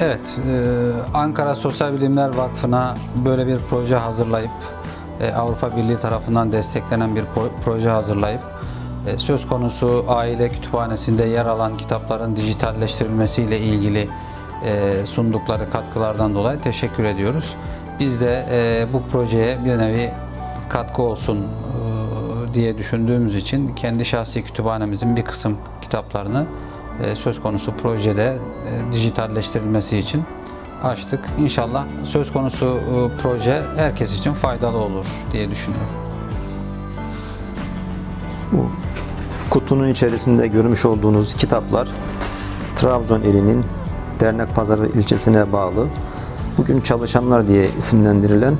Evet, e, Ankara Sosyal Bilimler Vakfı'na böyle bir proje hazırlayıp e, Avrupa Birliği tarafından desteklenen bir pro- proje hazırlayıp e, söz konusu aile kütüphanesinde yer alan kitapların dijitalleştirilmesiyle ilgili sundukları katkılardan dolayı teşekkür ediyoruz. Biz de bu projeye bir nevi katkı olsun diye düşündüğümüz için kendi şahsi kütüphanemizin bir kısım kitaplarını söz konusu projede e, dijitalleştirilmesi için açtık. İnşallah söz konusu e, proje herkes için faydalı olur diye düşünüyorum. Bu kutunun içerisinde görmüş olduğunuz kitaplar Trabzon ilinin Dernek Pazarı ilçesine bağlı bugün çalışanlar diye isimlendirilen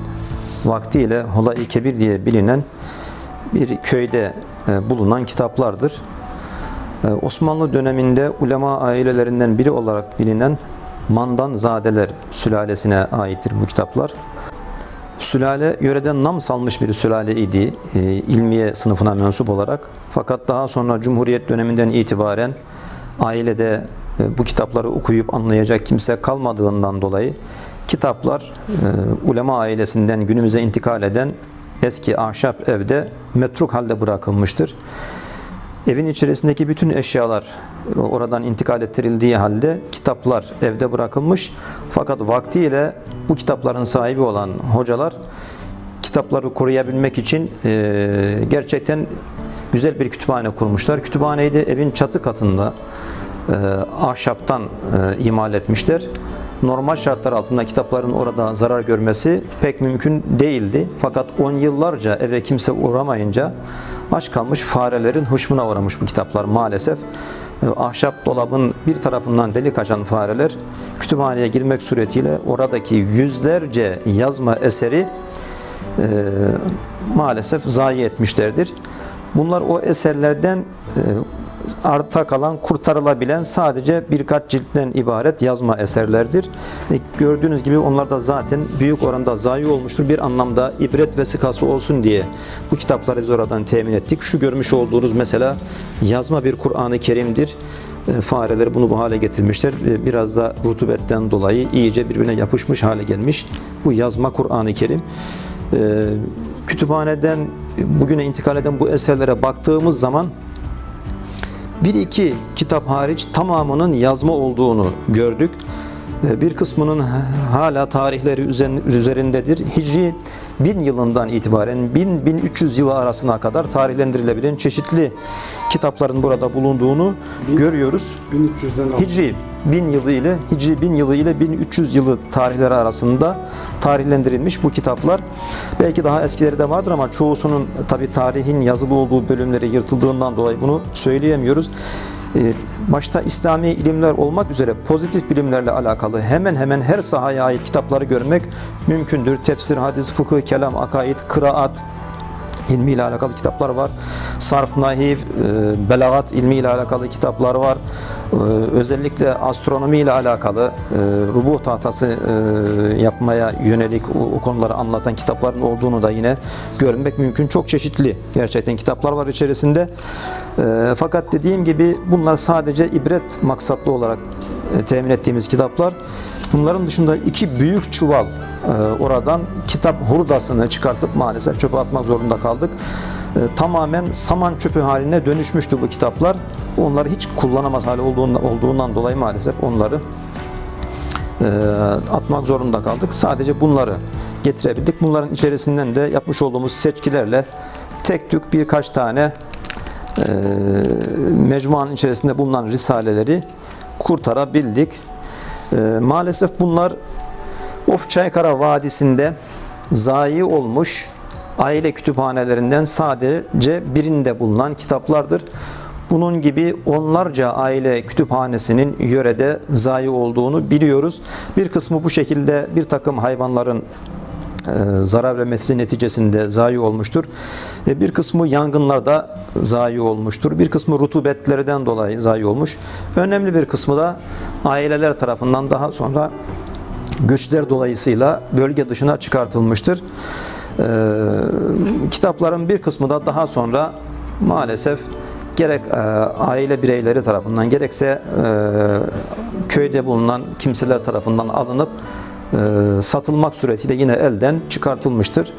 vaktiyle Hola-i Kebir diye bilinen bir köyde e, bulunan kitaplardır. E, Osmanlı döneminde ulema ailelerinden biri olarak bilinen Mandanzadeler sülalesine aittir bu kitaplar. Sülale yöreden nam salmış bir sülale idi e, ilmiye sınıfına mensup olarak. Fakat daha sonra Cumhuriyet döneminden itibaren ailede e, bu kitapları okuyup anlayacak kimse kalmadığından dolayı kitaplar e, ulema ailesinden günümüze intikal eden eski ahşap evde metruk halde bırakılmıştır. Evin içerisindeki bütün eşyalar oradan intikal ettirildiği halde kitaplar evde bırakılmış. Fakat vaktiyle bu kitapların sahibi olan hocalar kitapları koruyabilmek için e, gerçekten güzel bir kütüphane kurmuşlar. Kütüphaneyi de evin çatı katında e, ahşaptan e, imal etmişler. Normal şartlar altında kitapların orada zarar görmesi pek mümkün değildi. Fakat 10 yıllarca eve kimse uğramayınca aç kalmış farelerin hışmına uğramış bu kitaplar maalesef. E, Ahşap dolabın bir tarafından delik açan fareler kütüphaneye girmek suretiyle oradaki yüzlerce yazma eseri e, maalesef zayi etmişlerdir. Bunlar o eserlerden e, arta kalan, kurtarılabilen sadece birkaç ciltten ibaret yazma eserlerdir. E, gördüğünüz gibi onlar da zaten büyük oranda zayi olmuştur. Bir anlamda ibret vesikası olsun diye bu kitapları biz oradan temin ettik. Şu görmüş olduğunuz mesela yazma bir Kur'an-ı Kerim'dir. E, fareler bunu bu hale getirmişler. E, Biraz da rutubetten dolayı iyice birbirine yapışmış hale gelmiş. Bu yazma Kur'an-ı Kerim. E, Kütüphaneden bugüne intikal eden bu eserlere baktığımız zaman bir iki kitap hariç tamamının yazma olduğunu gördük. Ee, Bir kısmının hala tarihleri üzerindedir. Hicri 1000 yılından itibaren 1000-1300 yılı arasına kadar tarihlendirilebilen çeşitli kitapların burada bulunduğunu görüyoruz. 1300'den aldım. Hicri 1000 yılı ile Hicri 1000 yılı ile 1300 yılı tarihleri arasında tarihlendirilmiş bu kitaplar. Belki daha eskileri de vardır ama çoğusunun tabi tarihin yazılı olduğu bölümleri yırtıldığından dolayı bunu söyleyemiyoruz. Ee, Başta İslami ilimler olmak üzere pozitif bilimlerle alakalı hemen hemen her sahaya ait kitapları görmek mümkündür. Tefsir, hadis, fıkıh, kelam, akaid, kıraat, ilmiyle alakalı kitaplar var. Sarf, nahiv, e, belagat ilmiyle alakalı kitaplar var. E, Özellikle astronomi ile alakalı e, tahtası e, yapmaya yönelik o, konuları anlatan kitapların olduğunu da yine görmek mümkün. Çok çeşitli gerçekten kitaplar var içerisinde. E, Fakat dediğim gibi bunlar sadece ibret maksatlı olarak temin ettiğimiz kitaplar. Bunların dışında iki büyük çuval oradan kitap hurdasını çıkartıp maalesef çöpe atmak zorunda kaldık. E, Tamamen saman çöpü haline dönüşmüştü bu kitaplar. Onları hiç kullanamaz hale olduğundan, olduğundan dolayı maalesef onları e, atmak zorunda kaldık. Sadece bunları getirebildik. Bunların içerisinden de yapmış olduğumuz seçkilerle tek tük birkaç tane e, mecmuanın içerisinde bulunan risaleleri kurtarabildik. E, maalesef bunlar Of Çaykara Vadisi'nde zayi olmuş aile kütüphanelerinden sadece birinde bulunan kitaplardır. Bunun gibi onlarca aile kütüphanesinin yörede zayi olduğunu biliyoruz. Bir kısmı bu şekilde bir takım hayvanların e, zarar vermesi neticesinde zayi olmuştur. E, Bir kısmı yangınlarda zayi olmuştur. Bir kısmı rutubetlerden dolayı zayi olmuş. Önemli bir kısmı da aileler tarafından daha sonra göçler dolayısıyla bölge dışına çıkartılmıştır. Ee, kitapların bir kısmı da daha sonra maalesef gerek e, aile bireyleri tarafından gerekse e, köyde bulunan kimseler tarafından alınıp e, satılmak suretiyle yine elden çıkartılmıştır.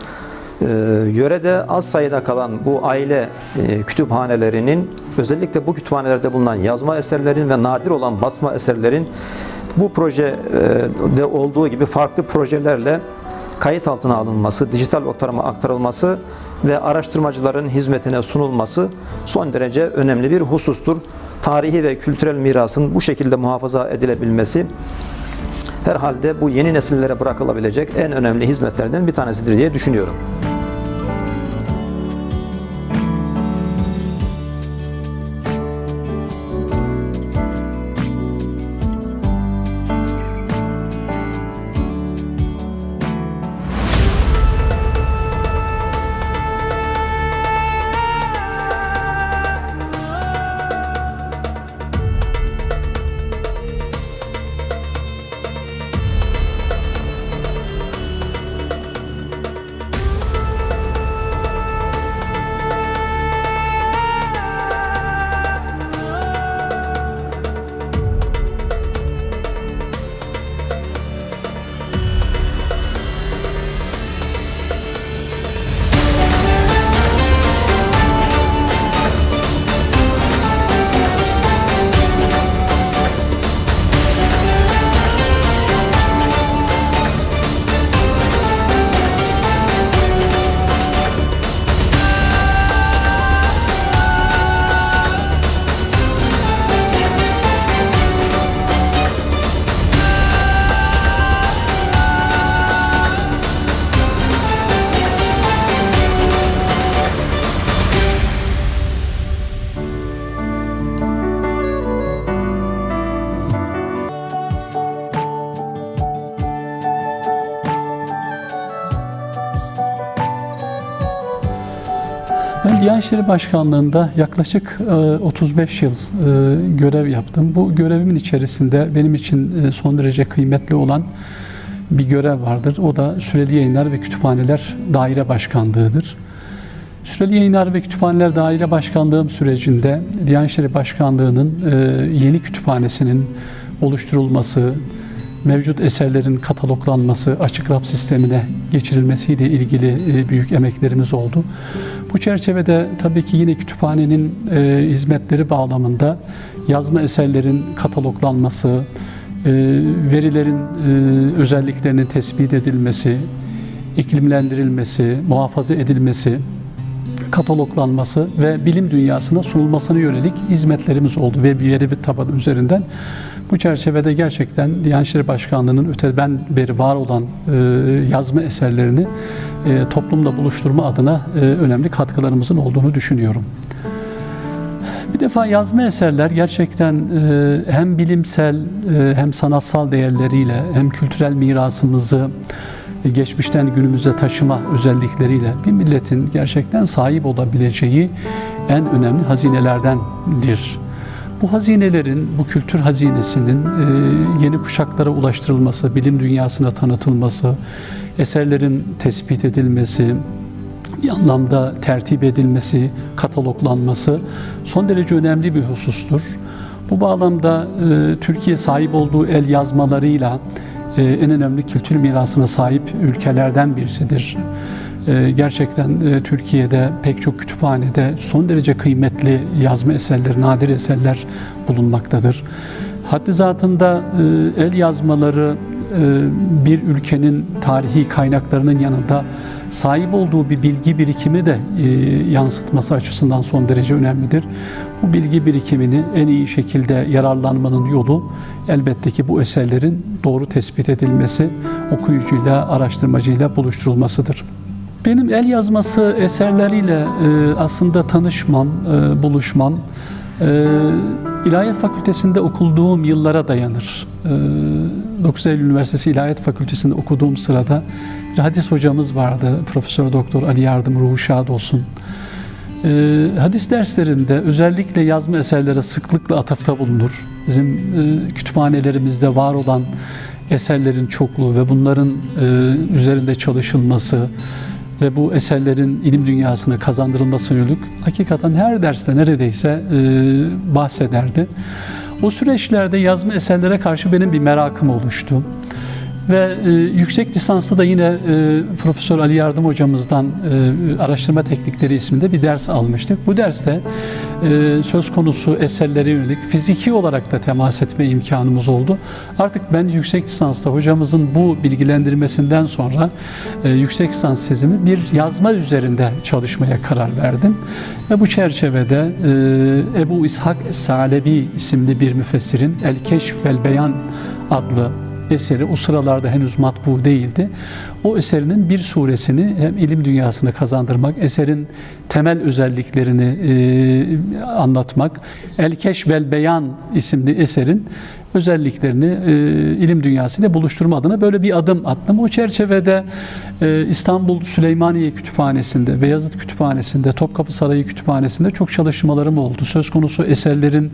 E, yörede az sayıda kalan bu aile e, kütüphanelerinin özellikle bu kütüphanelerde bulunan yazma eserlerin ve nadir olan basma eserlerin bu projede olduğu gibi farklı projelerle kayıt altına alınması, dijital ortama aktarılması ve araştırmacıların hizmetine sunulması son derece önemli bir husustur. Tarihi ve kültürel mirasın bu şekilde muhafaza edilebilmesi herhalde bu yeni nesillere bırakılabilecek en önemli hizmetlerden bir tanesidir diye düşünüyorum. Ben Diyanet İşleri Başkanlığı'nda yaklaşık e, 35 yıl e, görev yaptım. Bu görevimin içerisinde benim için e, son derece kıymetli olan bir görev vardır. O da Süreli Yayınlar ve Kütüphaneler Daire Başkanlığı'dır. Süreli Yayınlar ve Kütüphaneler Daire Başkanlığım sürecinde Diyanet İşleri Başkanlığı'nın e, yeni kütüphanesinin oluşturulması, mevcut eserlerin kataloglanması, açık raf sistemine geçirilmesiyle ilgili e, büyük emeklerimiz oldu. Bu çerçevede tabii ki yine kütüphanenin e, hizmetleri bağlamında yazma eserlerin kataloglanması, e, verilerin e, özelliklerinin tespit edilmesi, iklimlendirilmesi, muhafaza edilmesi, kataloglanması ve bilim dünyasına sunulmasına yönelik hizmetlerimiz oldu ve bir veri tabanı üzerinden. Bu çerçevede gerçekten Diyanet İşleri Başkanlığı'nın öteden beri var olan e, yazma eserlerini e, toplumla buluşturma adına e, önemli katkılarımızın olduğunu düşünüyorum. Bir defa yazma eserler gerçekten e, hem bilimsel e, hem sanatsal değerleriyle hem kültürel mirasımızı e, geçmişten günümüze taşıma özellikleriyle bir milletin gerçekten sahip olabileceği en önemli hazinelerdendir. Bu hazinelerin, bu kültür hazinesinin e, yeni kuşaklara ulaştırılması, bilim dünyasına tanıtılması, eserlerin tespit edilmesi, bir anlamda tertip edilmesi, kataloglanması son derece önemli bir husustur. Bu bağlamda e, Türkiye sahip olduğu el yazmalarıyla e, en önemli kültür mirasına sahip ülkelerden birisidir. E, gerçekten e, Türkiye'de pek çok kütüphanede son derece kıymetli yazma eserleri, nadir eserler bulunmaktadır. Haddi zatında e, el yazmaları e, bir ülkenin tarihi kaynaklarının yanında sahip olduğu bir bilgi birikimi de yansıtması açısından son derece önemlidir. Bu bilgi birikimini en iyi şekilde yararlanmanın yolu elbette ki bu eserlerin doğru tespit edilmesi, okuyucuyla, araştırmacıyla buluşturulmasıdır. Benim el yazması eserleriyle e, aslında tanışmam, e, buluşmam e, İlahiyat Fakültesi'nde okuduğum yıllara dayanır. E, 9 Eylül Üniversitesi İlahiyat Fakültesi'nde okuduğum sırada bir hadis hocamız vardı. Profesör Doktor Ali Yardım ruhu şad olsun. E, hadis derslerinde özellikle yazma eserlere sıklıkla atıfta bulunur. Bizim e, kütüphanelerimizde var olan eserlerin çokluğu ve bunların e, üzerinde çalışılması, ve bu eserlerin ilim dünyasına kazandırılması yönelik hakikaten her derste neredeyse e, bahsederdi. O süreçlerde yazma eserlere karşı benim bir merakım oluştu. Ve e, yüksek lisansta da yine e, Profesör Ali Yardım hocamızdan e, araştırma teknikleri isminde bir ders almıştık. Bu derste e, söz konusu eserlere yönelik fiziki olarak da temas etme imkanımız oldu. Artık ben yüksek lisansta hocamızın bu bilgilendirmesinden sonra e, yüksek lisans tezimi bir yazma üzerinde çalışmaya karar verdim. Ve bu çerçevede e, Ebu İshak Salebi isimli bir müfessirin El Keşf vel Beyan adlı eseri o sıralarda henüz matbu değildi. O eserinin bir suresini hem ilim dünyasına kazandırmak, eserin temel özelliklerini e, anlatmak, El Keşf Beyan isimli eserin özelliklerini e, ilim dünyasıyla buluşturma adına böyle bir adım attım. O çerçevede e, İstanbul Süleymaniye Kütüphanesi'nde, Beyazıt Kütüphanesi'nde, Topkapı Sarayı Kütüphanesi'nde çok çalışmalarım oldu. Söz konusu eserlerin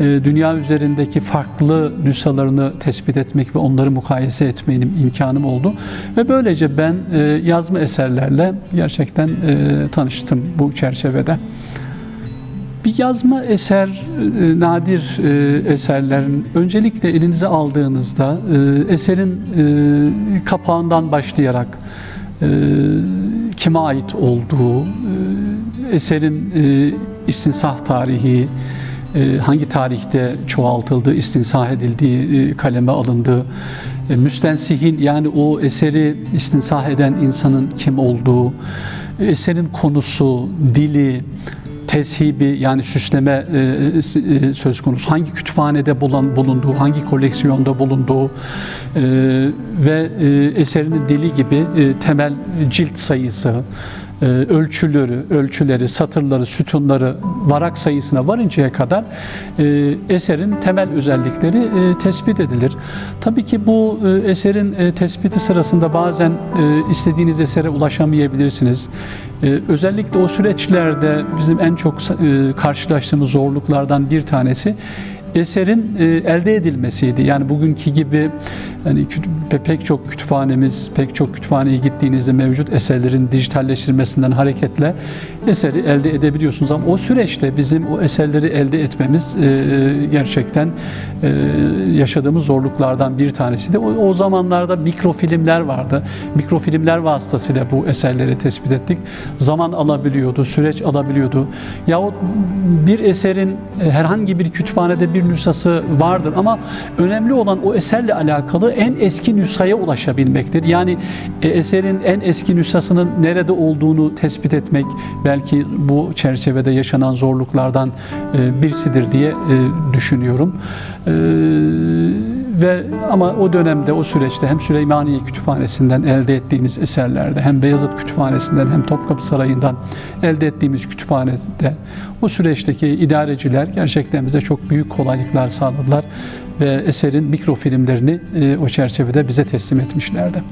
e, dünya üzerindeki farklı nüshalarını tespit etmek ve onları mukayese etmenin imkanım oldu. Ve böylece ben e, yazma eserlerle gerçekten e, tanıştım bu çerçevede. Bir yazma eser, e, nadir e, eserlerin öncelikle elinize aldığınızda e, eserin kapağından başlayarak e, kime ait olduğu, eserin istinsah tarihi, hangi tarihte çoğaltıldığı, istinsah edildiği, kaleme alındığı, müstensihin yani o eseri istinsah eden insanın kim olduğu, eserin konusu, dili, teshibi yani süsleme e, e, söz konusu. Hangi kütüphanede bulan, bulunduğu, hangi koleksiyonda bulunduğu e, ve e, eserinin dili gibi e, temel cilt sayısı, e, ölçüleri, ölçüleri, satırları, sütunları, varak sayısına varıncaya kadar e, eserin temel özellikleri e, tespit edilir. Tabii ki bu e, eserin e, tespiti sırasında bazen e, istediğiniz esere ulaşamayabilirsiniz. E, özellikle o süreçlerde bizim en çok e, karşılaştığımız zorluklardan bir tanesi eserin e, elde edilmesiydi. Yani bugünkü gibi küt- pek çok kütüphanemiz, pek çok kütüphaneye gittiğinizde mevcut eserlerin dijitalleştirmesinden hareketle eseri elde edebiliyorsunuz. Ama o süreçte bizim o eserleri elde etmemiz e, gerçekten e, yaşadığımız zorluklardan bir tanesi de o, o zamanlarda mikrofilmler vardı. Mikrofilmler vasıtasıyla bu eserleri tespit ettik. Zaman alabiliyordu, süreç alabiliyordu. Yahut bir eserin herhangi bir kütüphanede bir nüshası vardır ama önemli olan o eserle alakalı en eski nüshaya ulaşabilmektir. Yani e, eserin en eski nüshasının nerede olduğunu tespit etmek belki bu çerçevede yaşanan zorluklardan e, birisidir diye e, düşünüyorum. E, ve ama o dönemde o süreçte hem Süleymaniye Kütüphanesi'nden elde ettiğimiz eserlerde hem Beyazıt Kütüphanesi'nden hem Topkapı Sarayı'ndan elde ettiğimiz kütüphanede o süreçteki idareciler gerçekten bize çok büyük kolaylıklar sağladılar ve eserin mikrofilmlerini e, o çerçevede bize teslim etmişlerdi.